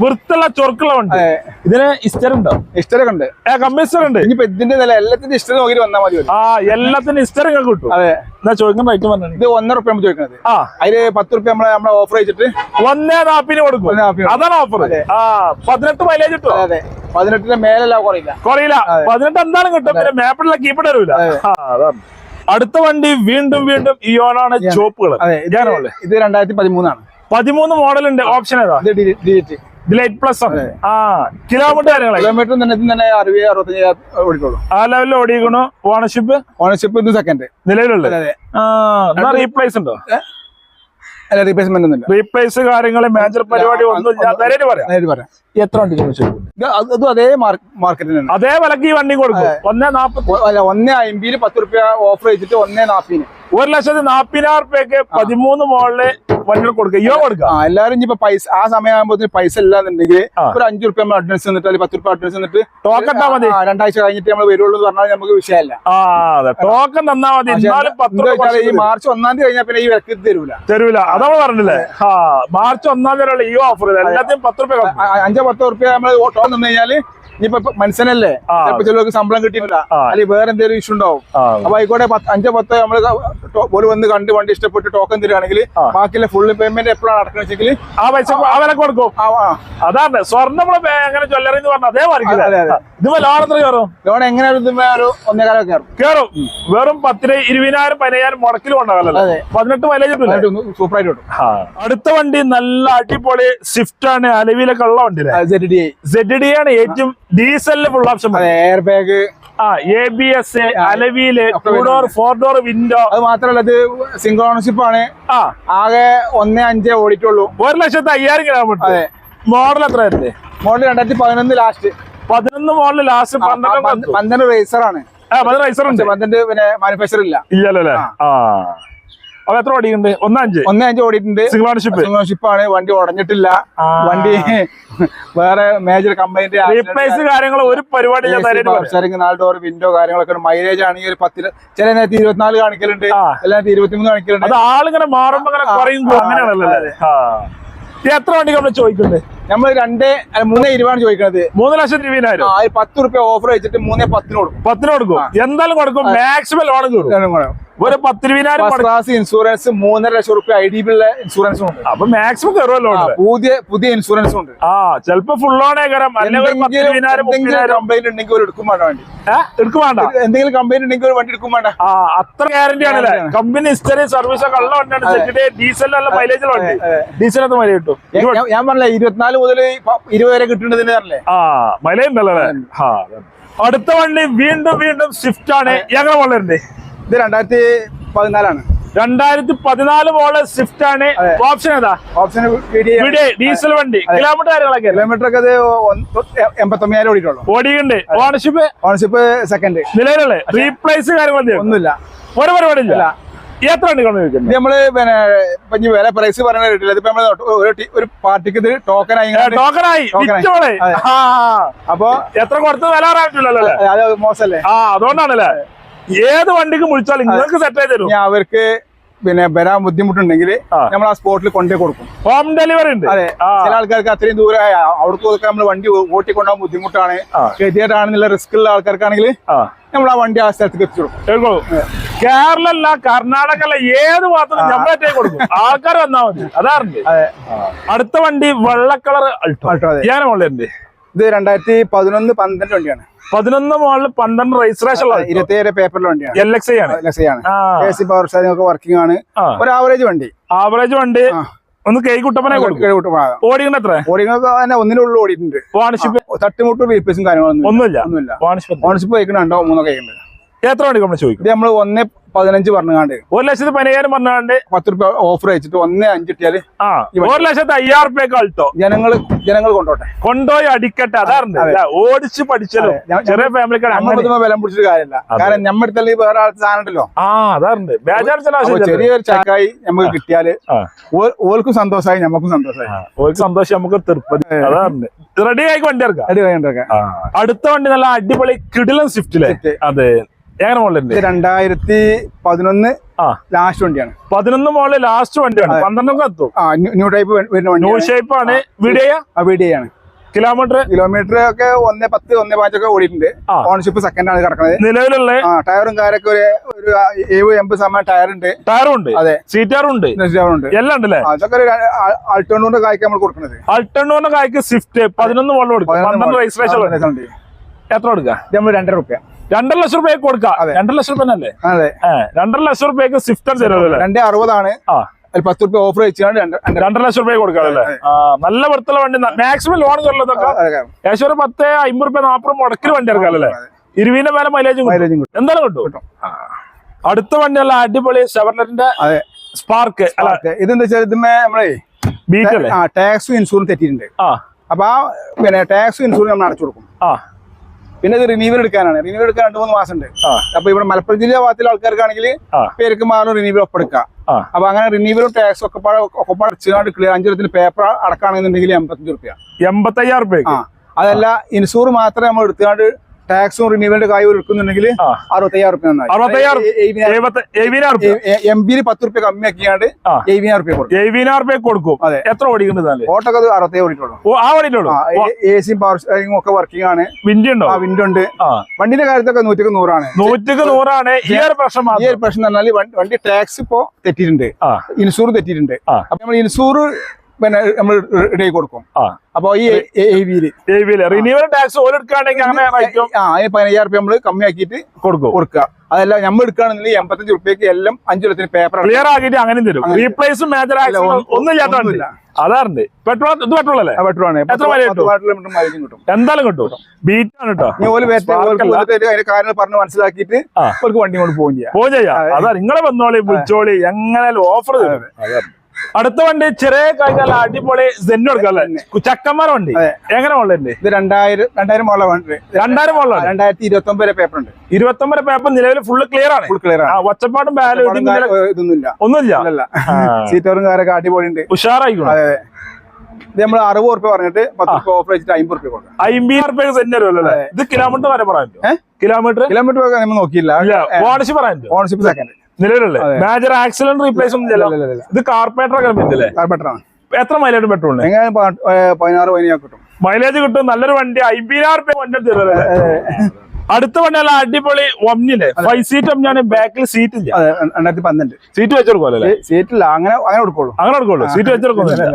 വൃത്തുള്ള ചൊർക്കുള്ള വണ്ടി. അതെ. ഇതിന് ഇസ്റ്റർ ഉണ്ടോ? ഇസ്റ്റർ ഉണ്ട്. കമ്മീസ്റ്റർ ഉണ്ട്. ഇനിയിപ്പോ ഇതിന്റെ നില എല്ലാത്തിന്റെ ഇസ്റ്റർ നോക്കി വന്നാൽ മതി ആ എല്ലാത്തിന്റെ ഇസ്റ്റർ കിട്ടും. അതെ. എന്നാ ചോദിക്കുന്ന റേറ്റ് പറഞ്ഞു ഇത് ഒന്നര റുപ്യ ചോദിക്കുന്നത് ആ. അതിൽ പത്ത് റുപ്യ നമ്മളെ നമ്മളെ ഓഫർ വെച്ചിട്ട് ഒന്നേ നാപ്പിന് കൊടുക്കും. അതാണ് ഓഫർ ആ പതിനെട്ട് മൈലേജ് കിട്ടും അതെ പതിനെട്ടിന്റെ മേലല്ല കുറയില്ല. കുറയില്ല. പതിനെട്ട് എന്തായാലും കിട്ടും പിന്നെ മേപ്പിലുള്ള കീപ്പിട്ട് തരൂല. അതാണ്. അടുത്ത വണ്ടി വീണ്ടും വീണ്ടും ഇയോണാണ് ചോപ്പുകൾ ഇത് രണ്ടായിരത്തി പതിമൂന്നാണ് പതിമൂന്ന് മോഡൽ ഉണ്ട് ഓപ്ഷൻ ഏതാ? ഡിജിറ്റ് ഡിലൈറ്റ് പ്ലസ് ആണ്. ആ കിലോമീറ്റർ കാര്യങ്ങളെ കിലോമീറ്റർ തന്നെ തന്നെ അറുപത് അറുപത്തഞ്ച് ഓടിക്കോളൂ. ആ ലെവലിൽ ഓടിക്കണു ഓണർഷിപ്പ് ഓണർഷിപ്പ് ഇത് സെക്കൻഡ് നിലവിലുള്ളത്? റീപ്ലേസ് ഉണ്ടോ? അല്ല റീപ്ലേസ്മെന്റ് ഒന്നുമില്ല. റീപ്ലേസ് കാര്യങ്ങൾ മേജർ പരിപാടി ഒന്നും പറയാം. നേരിട്ട് പറയാം. എത്ര വണ്ടി ചോദിച്ചു? അതും അതേ മാർക്കറ്റിൽ തന്നെ. അതേ വിലക്ക് ഈ വണ്ടി കൊടുക്കും. ഒന്നേ നാപ്പത് അല്ല ഒന്നേ അമ്പതിന് പത്ത് റുപ്യ ഓഫർ വെച്ചിട്ട് ഒന്നേ നാപ്പിന് ഒരു ലക്ഷത്തി നാപ്പതിനായിരം റുപ്യക്ക് പതിമൂന്ന് മോളിൽ വണ്ടികൾ കൊടുക്കുക ഇയോ കൊടുക്കുക എല്ലാരും ഇപ്പൊ പൈസ ആ സമയമാകുമ്പോൾ പൈസ ഇല്ലാന്നുണ്ടെങ്കിൽ. ഒരു അഞ്ചു റുപ്യ നമ്മൾ അഡ്വാൻസ് തന്നിട്ട് അല്ലെങ്കിൽ പത്ത് റുപ്യ അഡ്വാൻസ് തന്നിട്ട് ടോക്കൺ ഇട്ടാ മതി. രണ്ടാഴ്ച കഴിഞ്ഞിട്ട് നമ്മൾ വരുള്ളൂ എന്ന് പറഞ്ഞാൽ നമുക്ക് വിഷയമല്ല. ആ അതെ. ടോക്കൺ തന്നാ മതി. ഈ മാർച്ച് ഒന്നാം തീയതി കഴിഞ്ഞാൽ പിന്നെ ഈ വിലക്ക് തരൂല. തരൂല. അതാണ് പറഞ്ഞില്ലേ? മാർച്ച് ഒന്നാം തീയതി ഈ ഓഫർ എല്ലാത്തിനും പത്ത് റുപ്യ അഞ്ചോ പത്തോ റുപ്യ നമ്മൾ ടോക്കൻ തന്നു കഴിഞ്ഞാൽ ഇനിയിപ്പോ മനുഷ്യനല്ലേ? ചിലർക്ക് ശമ്പളം കിട്ടിയില്ല അല്ലെങ്കിൽ വേറെ എന്തെങ്കിലും ഇഷ്യൂ ഉണ്ടാവും. അപ്പൊ ആയിക്കോട്ടെ അഞ്ചോ പത്തോ നമ്മൾ ഒരു വന്ന് കണ്ട് വണ്ടി ഇഷ്ടപ്പെട്ട് ടോക്കൺ തരികയാണെങ്കിൽ ആ. ബാക്കിയുള്ള ഫുൾ പേയ്മെന്റ് എപ്പോഴാണ് അടക്കണം വെച്ചെങ്കിൽ ആ പൈസ വില കൊടുക്കും. അതാണ്. സ്വർണം എങ്ങനെ ജ്വല്ലറി എന്ന് പറഞ്ഞ അതേ മറിക്കില്ല. ഇതിപ്പോ ലോൺ എത്ര കയറും? ലോൺ എങ്ങനെ ഒരു ഒന്നേകാലം കയറും. കയറും. വെറും പത്തിന് ഇരുപതിനായിരം പതിനയ്യായിരം മുടക്കിൽ കൊണ്ടാകല്ലോ. പതിനെട്ട് മൈലേജ് ആയിട്ട് കിട്ടും. അടുത്ത വണ്ടി നല്ല അടിപൊളി സ്വിഫ്റ്റ് ആണ്. അലവിലൊക്കെ ഉള്ള വണ്ടി സെഡ് സെഡ് ഡി ആണ്. ഏറ്റവും ഡീസലിന് ഫുൾ ഓപ്ഷൻ അതെ എയർ ബാഗ് ആ A B S അലവിയിൽ two door four door window അത് മാത്രല്ല ഇത് സിംഗിൾ ഓണർഷിപ്പ് ആണ്. ആ. ആകെ ഒന്നേ അഞ്ചേ ഓടിക്കുള്ളൂ ഒരു ലക്ഷത്തി അയ്യായിരം കിലോമീറ്റർ അതെ. മോഡൽ എത്ര ആയിരുന്നു മോഡൽ രണ്ടായിരത്തി പതിനൊന്ന് ലാസ്റ്റ് പതിനൊന്ന് മോഡൽ ലാസ്റ്റ് പന്ത്രണ്ട് പന്ത്രണ്ട് റേസർ ആണ്. പന്ത്രണ്ട് റേസർ റൈസർ ഉണ്ട് പന്ത്രണ്ട് പിന്നെ മാനുഫാക്ചർ ഇല്ല. ഇല്ലല്ലോ? അല്ലേ ആ. അപ്പൊ എത്ര ഓടിയുണ്ട് ഒന്നഞ്ച് ഒന്നഞ്ച് ഓടിയിട്ടുണ്ട്. സിംഗിൾ ഓണർഷിപ്പ് സിംഗിൾ ഓണർഷിപ്പ് ആണ്. വണ്ടി ഉടഞ്ഞിട്ടില്ല. വണ്ടി വേറെ മേജർ കംപ്ലൈന്റ് റീപ്ലേസ് കാര്യങ്ങൾ ഒരു പരിപാടി നാല് ഡോർ വിൻഡോ കാര്യങ്ങളൊക്കെ മൈലേജ് ആണെങ്കിൽ ഒരു പത്തിന് ചില നേരത്തെ ഇരുപത്തിനാല് കാണിക്കലുണ്ട്. ചില ഇരുപത്തിമൂന്ന് കാണിക്കലുണ്ട്. അത് ആളിങ്ങനെ മാറുമ്പോ കുറയും അങ്ങനെയാണല്ലോ എത്ര വണ്ടി നമ്മൾ ചോദിക്കുന്നത് നമ്മൾ രണ്ട് മൂന്നേ ഇരുപതാണ് ചോദിക്കുന്നത് മൂന്ന് ലക്ഷം ഒരു പത്ത് റുപ്യ ഓഫർ വെച്ചിട്ട് മൂന്നേ പത്തിന് കൊടുക്കും. പത്തിന് കൊടുക്കും എന്തായാലും കൊടുക്കും. മാക്സിമം ലോൺ കയറും ഒരു ഇൻഷുറൻസ് മൂന്നര ലക്ഷം റുപ്യ ഐ ഡി ബിയുള്ള ഇൻഷുറൻസും ഉണ്ട്. അപ്പൊ മാക്സിമം കയറുമല്ലോ പുതിയ പുതിയ ഇൻഷുറൻസ് ഉണ്ട്. ആ ചിലപ്പോ ഫുൾ ഓണേ കയറാം ഒരു പത്തിരുപതിനായിരം മുപ്പതിനായിരം. കംപ്ലൈന്റ് ഉണ്ടെങ്കിൽ ഒരു എടുക്കും വേണ്ട വണ്ടി. എടുക്കും വേണ്ട. എന്തെങ്കിലും കംപ്ലൈന്റ് ഉണ്ടെങ്കിൽ ഒരു വണ്ടി എടുക്കും വേണ്ട. ആ അത്ര ഗ്യാരണ്ടി ആണല്ലേ? ആണ്. കമ്പനി ഹിസ്റ്ററി സർവീസ് ഒക്കെ ഉള്ള വണ്ടിയാണ്. മൈലേജ് വണ്ടി. അത് മൈലേജ് കിട്ടും. ഞാൻ- പറഞ്ഞില്ല ഇരുപത്തിനാല് മുതൽ ഇരുപത് വരെ കിട്ടുന്നതിന് പറഞ്ഞേ ആ മൈലേജ് ഉണ്ടല്ലോ അടുത്ത വണ്ടി വീണ്ടും വീണ്ടും സ്വിഫ്റ്റ് ആണ്. ഞങ്ങൾ വളരെ ഇത് രണ്ടായിരത്തി പതിനാലാണ് രണ്ടായിരത്തി പതിനാല് മോൾ സ്വിഫ്റ്റ് ആണ് ഓപ്ഷൻ ഏതാ? ഓപ്ഷൻ ഡീസൽ വണ്ടി. കിലോമീറ്റർ കാര്യങ്ങളൊക്കെ കിലോമീറ്റർ ഒക്കെ എൺപത്തൊമ്പതിനായിരം ഓടിയിട്ടുള്ളൂ. ഓടിയുണ്ട് ഓണർഷിപ്പ് ഓണർഷിപ്പ് സെക്കൻഡ് നിലവിലുള്ള റീപ്ലേസ് കാര്യങ്ങളൊന്നും ഒന്നുമില്ല. ഒരു പരിപാടി ഇല്ല ഇല്ല. എത്ര ചോദിക്കുന്നത് നമ്മൾ പിന്നെ ഇപ്പൊ ഇനി വില പ്രൈസ് പറയുന്ന കേട്ടില്ല ഇതിപ്പോ നമ്മൾ ഒരു പാർട്ടിക്ക് ഇത് ടോക്കൺ ആയി ടോക്കൺ ആയി. അപ്പൊ എത്ര കൊടുത്ത് വില അറിയിട്ടില്ലല്ലോ അല്ലേ? അത് മോശമല്ലേ? ആ അതുകൊണ്ടാണല്ലേ. ഏത് വണ്ടിക്ക് വിളിച്ചാലും നിങ്ങൾക്ക് സെറ്റ് ആയി തരും. അവർക്ക് പിന്നെ വരാൻ ബുദ്ധിമുട്ടുണ്ടെങ്കിൽ. നമ്മൾ ആ സ്പോട്ടിൽ കൊണ്ടേ കൊടുക്കും. ഹോം ഡെലിവറി ഉണ്ട്. അതെ. ചില ആൾക്കാർക്ക് അത്രയും ദൂരം അവിടേക്ക് കൊടുക്കാൻ നമ്മൾ വണ്ടി ഓട്ടിക്കൊണ്ടാകാൻ ബുദ്ധിമുട്ടാണ്. ആ. ഗതികേടാണെന്നുള്ള റിസ്ക് ഉള്ള ആൾക്കാർക്കാണെങ്കിൽ നമ്മൾ ആ വണ്ടി ആ സ്ഥലത്തേക്ക് എത്തിച്ചു കേരളല്ല എടുക്കോളൂ കേരള അല്ല കർണാടക അല്ല ഏത് ഭാഗത്തും നമ്മളെ കൊടുക്കും. ആൾക്കാർ വന്നാൽ മതി. അതാറുണ്ട് അതെ. അടുത്ത വണ്ടി വെള്ള കളർ അൾട്ടോ. അൾട്ടോ. ഞാൻ മോളുണ്ട് ഇത് രണ്ടായിരത്തി പതിനൊന്ന് പന്ത്രണ്ട് വണ്ടിയാണ്. പതിനൊന്ന് മോളിൽ പന്ത്രണ്ട് രജിസ്ട്രേഷൻ ഉള്ള ഇരുപത്തി ഏഴ് പേപ്പറിലെ വണ്ടിയാണ്. എൽ എക്സ് ആണ്. ലക്സയാണ് ആണ്. എ സി പവർ സ്റ്റാരിംഗ് ഒക്കെ വർക്കിംഗ് ആണ്. ഒരു ആവറേജ് വണ്ടി. ആവറേജ് വണ്ടി. ഒന്ന് കൈ കുട്ടപ്പനെ ഓടിക്കണ എത്ര? ഒന്നിനുള്ളിൽ ഓടിയിട്ടുണ്ട്. തട്ടിമുട്ടും റീപ്ലേസും കാര്യങ്ങളൊന്നും ഒന്നുമില്ല. ഒന്നുമില്ല. ഓണർഷിപ്പ് ഓണർഷിപ്പ് കഴിക്കണുണ്ടോ രണ്ടോ മൂന്നോ കൈയുണ്ട് എത്ര വണ്ടി നമ്മൾ ചോദിക്കും? ഇത് നമ്മൾ ഒന്ന് പതിനഞ്ച് പറഞ്ഞാണ്ട് ഒരു ലക്ഷത്തി പതിനയ്യായിരം പറഞ്ഞാണ്ട് പത്ത് രൂപ ഓഫർ വെച്ചിട്ട് ഒന്ന് അഞ്ച് ഇട്ടിയാൽ ആ ഒരു ലക്ഷത്തി അയ്യായിരം റുപ്യക്ക് അൾട്ടോ ജനങ്ങൾ ജനങ്ങൾ കൊണ്ടോട്ടെ. കൊണ്ടുപോയി അടിക്കട്ടെ അതാണ് ഓടിച്ച് പഠിച്ചല്ലോ ചെറിയ ഫാമിലിക്കാണ് നമ്മൾ വില പിടിച്ചിട്ട് കാര്യമില്ല കാരണം നമ്മുടെ വേറെ ആൾക്ക് സാധനമുണ്ടല്ലോ ആ അതാറുണ്ട് ചെറിയൊരു ചക്കായി നമുക്ക് കിട്ടിയാൽ ആ. ഓ- ഓൽക്കും സന്തോഷമായി നമുക്കും സന്തോഷമായി ഒരു സന്തോഷം നമുക്ക് തൃപ്പതി അതാറുണ്ട് റെഡി ആയി വണ്ടി ഇറക്കാം? അടുത്ത വണ്ടി നല്ല അടിപൊളി കിടിലൻ സ്വിഫ്റ്റിലെ. അതെ. എങ്ങനെ മോളുണ്ട് ഇത് രണ്ടായിരത്തി പതിനൊന്ന് ലാസ്റ്റ് വണ്ടിയാണ്. പതിനൊന്ന് മോളിൽ ലാസ്റ്റ് വണ്ടിയാണ്. പന്ത്രണ്ടൊക്കെ എത്തും? ന്യൂ- ടൈപ്പ് വരുന്ന ന്യൂ ഷേപ്പ് ആണ്. വീഡിയോ ആ വീഡിയാണ് കിലോമീറ്റർ കിലോമീറ്റർ ഒക്കെ ഒന്നേ പത്ത് ഒന്നേ പാഞ്ചൊക്കെ ഓടിയിട്ടുണ്ട്. ഓണർഷിപ്പ് സെക്കൻഡ് ആണ് കിടക്കുന്നത്. നിലവിലുള്ള? ടയറും കാരൊക്കെ ഒരു ഒരു എഴുപത് എൺപത് ശതമാനം ടയറുണ്ട് ഉണ്ട്. ടയറും ഉണ്ട്? അതെ. സീറ്റാറും ഉണ്ട്? ഉണ്ട്. എല്ലാം ഉണ്ടല്ലേ അതൊക്കെ ഒരു ആൾട്ടോണ്ട് കായ്ക്ക് നമ്മൾ കൊടുക്കുന്നത്. അൾട്ടണ്ണൂറിന്റെ കായ്ക്ക് സ്വിഫ്റ്റ് പതിനൊന്ന് മോളിൽ കൊടുക്കും പന്ത്രണ്ട് രജിസ്ട്രേഷൻ എത്ര കൊടുക്കുക? നമ്മൾ രണ്ടര റുപ്യ. രണ്ടര ലക്ഷം രൂപയ്ക്ക് കൊടുക്കാം. രണ്ടര ലക്ഷം രൂപ അല്ലേ അതെ. രണ്ടര ലക്ഷം രൂപയ്ക്ക് സ്വിഫ്റ്റ് തരുമല്ലോ രണ്ടേ അറുപതാണ്. പത്ത് റുപ്യ ഓഫർ വെച്ചാണ് രണ്ട് രണ്ടര ലക്ഷം രൂപ കൊടുക്കാം അല്ലേ? നല്ല വൃത്തിയുള്ള വണ്ടി മാക്സിമം ലോൺ കയറുള്ളതൊക്കെ ഏകദേശം ഒരു പത്ത് അമ്പത് റുപ്യ നാപ്പത് മുടക്കിൽ വണ്ടി ഇറക്കാം അല്ലേ? ഇരുവിന്റെ മേലെ മൈലേജും എന്തായാലും കിട്ടും. അടുത്ത വണ്ടിയുള്ള അടിപൊളി ഷെവർലെറ്റിന്റെ സ്പാർക്ക്. ഇതെന്താ വെച്ചാൽ ഇതുമേ നമ്മളെ ടാക്സും ഇൻഷുറൻസ് തെറ്റിയിട്ടുണ്ട്. ആ. അപ്പൊ ആ പിന്നെ ടാക്സും ഇൻഷുറൻസ് നമ്മൾ അടച്ചു കൊടുക്കും. ആ. പിന്നെ ഇത് റിനീവൽ എടുക്കാനാണ്. റിനീവൽ എടുക്കാൻ രണ്ട് മൂന്ന് മാസം ഉണ്ട് അപ്പൊ ഇവിടെ മലപ്പുറം ജില്ലാ ഭാഗത്തിലെ ആൾക്കാർക്കാണെങ്കിൽ പേർക്ക് മാറും റിനീവൽ ഒപ്പെടുക്കാം. അപ്പൊ അങ്ങനെ റിനീവലും ടാക്സ് ഒക്കെ ഒക്കെപ്പാട് ഒക്കെ പാടെ അടിച്ചുകൊണ്ട് ക്ലിയർ അഞ്ചു ലക്ഷത്തിന് പേപ്പർ അടക്കാണെന്നുണ്ടെങ്കിൽ എൺപത്തഞ്ച് റുപ്യ എൺപത്തയ്യായിരം റുപ്യക്ക് അതല്ല ഇൻഷൂർ മാത്രമേ നമ്മൾ എടുത്തുകൊണ്ട് ടാക്സും റിന്യൂവലിന്റെ കാര്യം എടുക്കുന്നുണ്ടെങ്കിൽ. അറുപത്തയ്യായിരം റുപ്യ എം ബിയിൽ പത്ത് റുപ്യ കമ്മിയാക്കിയാണ്ട്. എഴുപതിനായിരം റുപ്യ കൊടുക്കും. എഴുപതിനായിരം റുപ്യ കൊടുക്കും. അതെ. എത്ര ഓടിക്കുന്നത് ഓട്ടൊക്കെ അത് അറുപത്തേ ആ എ സിയും പവർ സ്റ്റാരിങ്ങും ഒക്കെ വർക്കിംഗ് ആണ്. വിൻഡ് ഉണ്ടോ? ആ വിൻഡോ ഉണ്ട്. വണ്ടിന്റെ കാര്യത്തൊക്കെ നൂറ്റിക്ക് നൂറാണ്. നൂറ്റിക്ക് നൂറാണ്. ഈ ഒരു പ്രശ്നം ഈ ഒരു പ്രശ്നം എന്ന് പറഞ്ഞാൽ വണ്ടി- ടാക്സ് ഇപ്പോ തെറ്റിട്ടുണ്ട് ഇൻഷൂർ തെറ്റിയിട്ടുണ്ട്. ആ. അപ്പൊ നമ്മൾ ഇൻഷൂർ പിന്നെ നമ്മൾ റെഡി കൊടുക്കും. അപ്പോൾ അപ്പൊ ഈ റിന്യൂവൽ ടാക്സ് ഓരോ എടുക്കുകയാണെങ്കിൽ അങ്ങനെ റേറ്റും ആ അതിന് പതിനയ്യായിരം റുപ്യ നമ്മൾ കമ്മിയാക്കിയിട്ട് കൊടുക്കും. കൊടുക്കുക. അതല്ല നമ്മൾ എടുക്കുകയാണെങ്കിൽ എൺപത്തഞ്ച് റുപ്യക്ക് എല്ലാം അഞ്ചു ലക്ഷത്തിന് പേപ്പർ ക്ലിയർ ആക്കിയിട്ട് അങ്ങനെ തരും. റീപ്ലേസും മേജർ ഒന്നും- ഒന്നും ഇല്ലാത്ത അതാറുണ്ട്. പെട്രോൾ ഇത് പെട്രോൾ അല്ലേ? എത്ര mileage കിട്ടും? കിലോമീറ്റർ മൈലേജും കിട്ടും. എന്തായാലും കിട്ടും. ബീറ്റാണ് കേട്ടോ അതിന്റെ കാര്യങ്ങൾ പറഞ്ഞ് മനസ്സിലാക്കിയിട്ട്. അവർക്ക് വണ്ടി കൊണ്ട് പോകും ചെയ്യാം. പോ ചെയ്യാം. അതാ നിങ്ങളെ വന്നോളി വിളിച്ചോളി. എങ്ങനെ ഓഫർ തരും. അടുത്ത വണ്ടി ചെറിയ കഴിഞ്ഞാൽ അടിപൊളി സെന്നു എടുക്കാം അല്ലേ ചക്കന്മാര വണ്ടി. എങ്ങനെ ഉള്ളത് ഇത് രണ്ടായിരം രണ്ടായിരം മോളെ വണ്ടി. രണ്ടായിരം മോള രണ്ടായിരത്തി ഇരുപത്തി ഒമ്പത് പേപ്പർ ഉണ്ട്. ഇരുപത്തി ഒമ്പത് പേപ്പർ നിലവിൽ ഫുള്ള് ക്ലിയർ ആണ്. ഫുൾ ക്ലിയർ ആണ്. ഒച്ചപ്പാടും ബാലും ഇതൊന്നുമില്ല. ഒന്നുമില്ല. സീറ്റോറും കാര്യമൊക്കെ അടിപൊളി ഉണ്ട് ഉഷാറായിക്കോളൂ അതെ ഇത് നമ്മൾ അറുപത് റുപ്യ പറഞ്ഞിട്ട് പത്ത് റുപ്യ ഓഫർ വെച്ചിട്ട് അമ്പത് റുപ്യ കൊടുക്കാം. അമ്പത് റുപ്യ സെന്റ് വരുമല്ലോ അല്ലേ? ഇത് കിലോമീറ്റർ വരെ പറയാൻ കിലോമീറ്റർ കിലോമീറ്റർ നമ്മൾ നോക്കിയില്ല. ഓണർഷിപ്പ് പറയാൻ ഓണർഷിപ്പ് സെക്കൻഡ് നിലവിലല്ലേ? മേജർ ആക്സിഡന്റ് റീപ്ലേസ് ഒന്നും ഇത് പറ്റില്ലേ കാർബറ്റർ ആണ്. എത്ര മൈലേജ് പെട്രോൾ പതിനാറ് പതിനേഴ് കിട്ടും. മൈലേജ് കിട്ടും. നല്ലൊരു വണ്ടി അമ്പതിനായിരം റുപ്യ വണ്ടി അടുത്ത വണ്ടി നല്ല അടിപൊളി ഒമ്നില്ലേ? ഫൈവ് സീറ്റ് ഒമ്നാണ് ബാക്കിൽ സീറ്റ് ഇല്ല. രണ്ടായിരത്തി പന്ത്രണ്ട്. സീറ്റ് വെച്ചെടുക്കുമല്ലേ സീറ്റില്ല. അങ്ങനെ അങ്ങനെ കൊടുക്കുള്ളൂ അങ്ങനെ എടുക്കുള്ളൂ. സീറ്റ് വെച്ചെടുക്കുന്നില്ല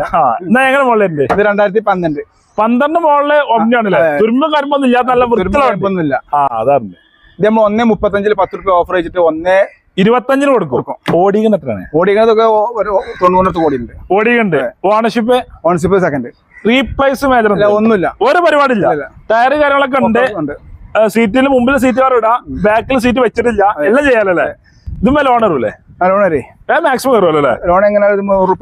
എന്നാ എങ്ങനെ മുകളിലുണ്ട് ഇത് രണ്ടായിരത്തി പന്ത്രണ്ട്. പന്ത്രണ്ട് മുകളിൽ ഒമ്നാണല്ലേ തുരുമ്പ് കരുമ്പൊന്നും ഇല്ലാത്ത നല്ല ഒന്നുമില്ല ആ അതാണ്. ഇത് നമ്മൾ ഒന്നേ മുപ്പത്തഞ്ചിൽ പത്ത് റുപ്യ ഓഫർ വെച്ചിട്ട് ഒന്നേ ഇരുപത്തഞ്ചിന് കൊടുക്കും. ഓടിക്കുന്ന എത്രയാണ്? ഓടിക്കുന്നതൊക്കെ ഒരു തൊണ്ണൂറിനടുത്ത് കോടിയുണ്ട് ഓടിക്കുന്നുണ്ട് ownership ownership second replace major ഒന്നുമില്ല. ഒരു പരിപാടിയില്ല. ഇല്ല. ടയറ് കാര്യങ്ങളൊക്കെ ഉണ്ട്. സീറ്റിന് മുമ്പിൽ സീറ്റ് കാർ ഇടാം. ബാക്കിൽ സീറ്റ് വെച്ചിട്ടില്ല. എല്ലാം ചെയ്യാലല്ലേ? ഇതും ലോൺ കയറൂലേ മാക്സിമം കയറുമല്ലോ അല്ലേ? ലോൺ എങ്ങനെ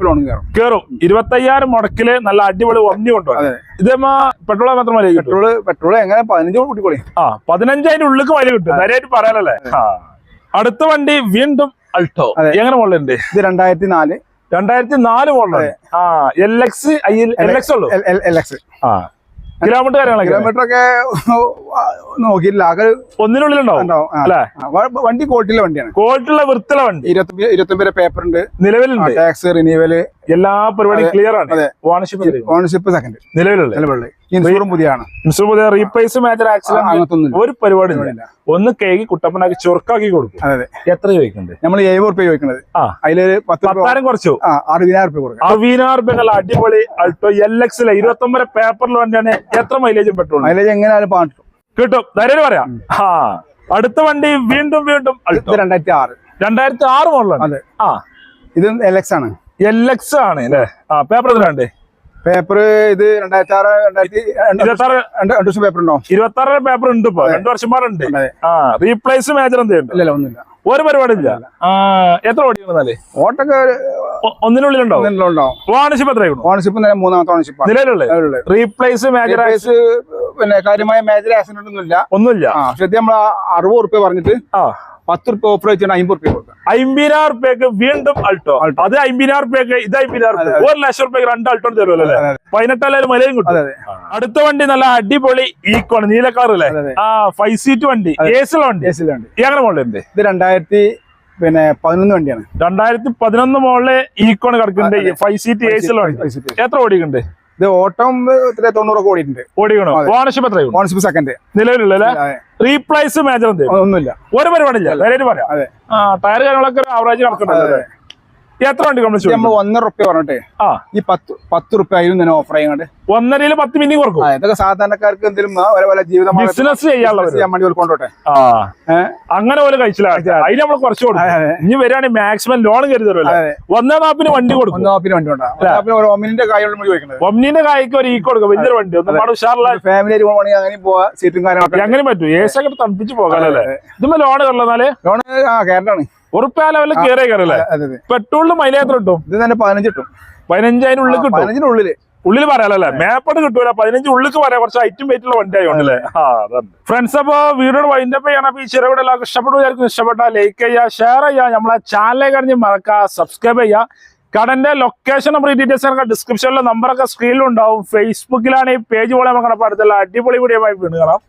ലോൺ കയറും. കയറും. ഇരുപത്തയ്യായിരം മുടക്കിൽ നല്ല അടിപൊളി ഒന്നി കൊണ്ടുപോകും. ഇതേമാ പെട്രോൾ മാത്രം പെട്രോൾ പെട്രോൾ എങ്ങനെ പതിനഞ്ച് കൂട്ടിക്കോളി ആ പതിനഞ്ചതിന്റെ ഉള്ളിൽ വലിയ കിട്ടും. നേരെയായിട്ട് പറയാനല്ലേ ആ. അടുത്ത വണ്ടി വീണ്ടും അൾട്ടോ. എങ്ങനെ ഉണ്ട്? ഇത് രണ്ടായിരത്തി നാല് രണ്ടായിരത്തി നാല് മോഡൽ ആ L X I L X ഉള്ളു? എൽ എക്സ് ആ. കിലോമീറ്റർ കാര്യങ്ങളൊക്കെ കിലോമീറ്റർ ഒക്കെ നോക്കിയില്ല. ആകെ ഒന്നിനുള്ളിൽ ഉണ്ടാവും. അല്ലേ? വണ്ടി കോട്ടിലെ വണ്ടിയാണ്. കോട്ടിലെ വൃത്തിയുള്ള വണ്ടി. ഇരുപത്തി ഇരുപത്തി പേപ്പർ ഉണ്ട് നിലവിലുണ്ട്. ടാക്സ് റിന്യൂവൽ എല്ലാ പരിപാടിയും ക്ലിയർ ആണ്. ഓണർഷിപ്പ് ഓണർഷിപ്പ് സെക്കൻഡ് നിലവിലുള്ള. നിലവിലുള്ള. ഇൻഷൂറും പുതിയാണ്. റീപ്ലേസ് മേജർ ആക്സിഡന്റ് അങ്ങനത്തൊന്നുമില്ല ഒരു പരിപാടി. ഒന്ന് കേക്ക് കുട്ടപ്പനാക്കി ചുരുക്കാക്കി കൊടുക്കും. അതെ എത്ര ചോദിക്കുന്നുണ്ട് നമ്മൾ എഴുപത് റുപ്യ ചോദിക്കുന്നത് അതിലൊരു പത്താരം പത്തായിരം കുറച്ചു. അറുപതിനായിരം റുപ്യ കൊടുക്കും. അറുപതിനായിരം റുപ്യ അടിപൊളി അൾട്ടോ എൽ എക്സിലെ ഇരുപത്തി ഒമ്പത് പേപ്പറിൽ വണ്ടിയാണ് എത്ര മൈലേജും പെട്രോൾ മൈലേജ് എങ്ങനെയാലും പാട്ടും കിട്ടും. ധൈര്യം പറയാം. ആ. അടുത്ത വണ്ടി വീണ്ടും വീണ്ടും രണ്ടായിരത്തി ആറ്. രണ്ടായിരത്തി ആറ് മോഡലാണ് ആ. ഇത് എൽ എക്സ് ആണ്. എൽ എക്സ് ആണ് അല്ലേ? ആ പേപ്പർ എത്രയുണ്ട് പേപ്പർ ഇത് രണ്ടായിരത്തി ആറ് രണ്ടായിരത്തി ഇരുപത്തി രണ്ട് രണ്ട് വർഷം പേപ്പർ ഉണ്ടോ? ഇരുപത്തി ആറ് പേപ്പർ ഉണ്ട് ഇപ്പൊ. രണ്ടു വർഷം അതെ. ആ റീപ്ലേസ് മേജർ എന്തുണ്ട് ഇല്ല ഒന്നുമില്ല. ഒരു പരിപാടി ഇല്ല എത്ര ഓടിക്കുന്നല്ലേ ഓട്ടൊക്കെ ഒന്നിനുള്ളിലുണ്ടാവും. ഉണ്ടോ ഓണർഷിപ്പ് എത്രയാണ് ഓണർഷിപ്പ് മൂന്നാമത്തെ ഓണർഷിപ്പ് നിലവിലുള്ള റീപ്ലേസ് മേജർ പിന്നെ കാര്യമായ മേജർ ആക്സിഡന്റ് ഒന്നുമില്ല. ഒന്നുമില്ല. പക്ഷെ നമ്മൾ അറുപത് റുപ്യ പറഞ്ഞിട്ട് ആ. പത്ത് റുപ്യ ഓഫർ വെച്ചിട്ട് അമ്പത് റുപ്യ കൊടുക്കാം. അമ്പതിനായിരം റുപ്യക്ക് വീണ്ടും അൾട്ടോ. അത് അമ്പതിനായിരം റുപ്യക്ക് ഇത് അമ്പതിനായിരം റുപ്യ ഒരു ലക്ഷം റുപ്യക്ക് രണ്ട് അൾട്ടോ തരുമല്ലോ അല്ലേ. പതിനെട്ടല്ലായാലും മലയും കിട്ടും. അടുത്ത വണ്ടി നല്ല അടിപൊളി ഈക്കോണ് നീല കളർ അല്ലേ. ആ ഫൈവ് സീറ്റ് വണ്ടി. ഏസിലെ വണ്ടി? ഏസിലുണ്ട് എങ്ങനെ മോളുണ്ട് ഇത് രണ്ടായിരത്തി പിന്നെ പതിനൊന്ന് വണ്ടിയാണ്. രണ്ടായിരത്തി പതിനൊന്ന് മോളിൽ ഈക്കോണ് കിടക്കുന്നുണ്ട്. ഫൈവ് സീറ്റ് ഏസിലെ വണ്ടി. Five എത്ര ഓടിക്കുന്നുണ്ട്? ഇത് ഓട്ടം തൊണ്ണൂറൊക്കെ ഓടിയിട്ടുണ്ട്. ഓടിക്കണോ. ഓണർഷിപ്പ് എത്രയും ഓണർഷിപ്പ് സെക്കൻഡ് നിലവിലുള്ള റീപ്ലേസ് മേജർ ഒന്നുമില്ല ഒരു പരിപാടി ഇല്ല നേരിട്ട് പറയാം. ടയർ കാര്യങ്ങളൊക്കെ ഒരു ആവറേജ് നടക്കുന്നുണ്ട് എത്ര ഉണ്ട് കംപ്ലീറ്റ് നമ്മൾ ഒന്നര റുപ്യ പറഞ്ഞിട്ട്. ആ. ഈ പത്ത് പത്ത് റുപ്യ ആയിരുന്നു തന്നെ ഓഫർ ചെയ്യാണ്ട് ഒന്നരയിൽ പത്ത് മിനി കുറക്കും. ഇതൊക്കെ സാധാരണക്കാർക്ക് എന്തെങ്കിലും ജീവിതം ബിസിനസ് ചെയ്യാൻ വേണ്ടി കൊണ്ടോട്ടെ അങ്ങനെ പോലെ കഴിച്ചില്ല. അതിന് നമ്മൾ കുറച്ച് കൊടുക്കും. ഇനി വരികയാണെങ്കിൽ മാക്സിമം ലോൺ കരുതല്ലോ. ഒന്നാം നാപ്പിന് വണ്ടി കൊടുക്കും. ഒന്നാം നാപ്പിന് വണ്ടി ഉണ്ടാവും ഒമ്നിന്റെ കായ്ക്ക് ഒരു ഈക്ക് കൊടുക്കും. വലിയൊരു വണ്ടി. ഒന്നും ഫാമിലി പോകണമെങ്കിൽ അങ്ങനെ പോവാ. സീറ്റും കാര്യങ്ങളൊക്കെ അങ്ങനെ പറ്റും. ഏശൊക്കെ തണുപ്പിച്ച് പോകാനല്ലേ. ഇതുമ്പോ ലോൺ കയറുന്നാൽ ലോൺ ആ കേരളാണ് ഉറുപ്പ്യ ലെവലിൽ കയറിയ കയറല്ലേ പെട്രോളിന് മൈലേജ് എത്ര കിട്ടും? ഇത് തന്നെ പതിനഞ്ച് കിട്ടും. പതിനഞ്ചായിരം ഉള്ളിൽ കിട്ടും? പതിനഞ്ചിനുള്ളിൽ ഉള്ളിൽ. ഉള്ളിൽ പറയാലല്ലേ മേപ്പട് കിട്ടൂല. പതിനഞ്ച് ഉള്ളിൽ പറയാം. കുറച്ച് ഐറ്റം വെയിറ്റ് ഉള്ള വണ്ടി ആയതുകൊണ്ടല്ലേ ആ അതാണ് ഫ്രണ്ട്സ് അപ്പൊ വീഡിയോ വൈൻഡപ്പ് ചെയ്യണം. അപ്പൊ ഈ ചെറിയ വീഡിയോ എല്ലാവർക്കും ഇഷ്ടപ്പെട്ടു വിചാരിക്കും ഇഷ്ടപ്പെട്ട ലൈക്ക് ചെയ്യുക ഷെയർ ചെയ്യുക. നമ്മളെ ചാനലിലേക്ക് കഴിഞ്ഞ് മറക്കുക സബ്സ്ക്രൈബ് ചെയ്യുക. കടന്റെ ലൊക്കേഷൻ നമ്പർ ഡീറ്റെയിൽസ് ഒക്കെ ഡിസ്ക്രിപ്ഷനിലെ നമ്പറൊക്കെ സ്ക്രീനിലുണ്ടാവും ഫേസ്ബുക്കിലാണ് ഈ പേജ് പോലെ നമുക്ക് അടുത്തുള്ള അടിപൊളി വീഡിയോ ആയി വീണ്ടും കാണാം.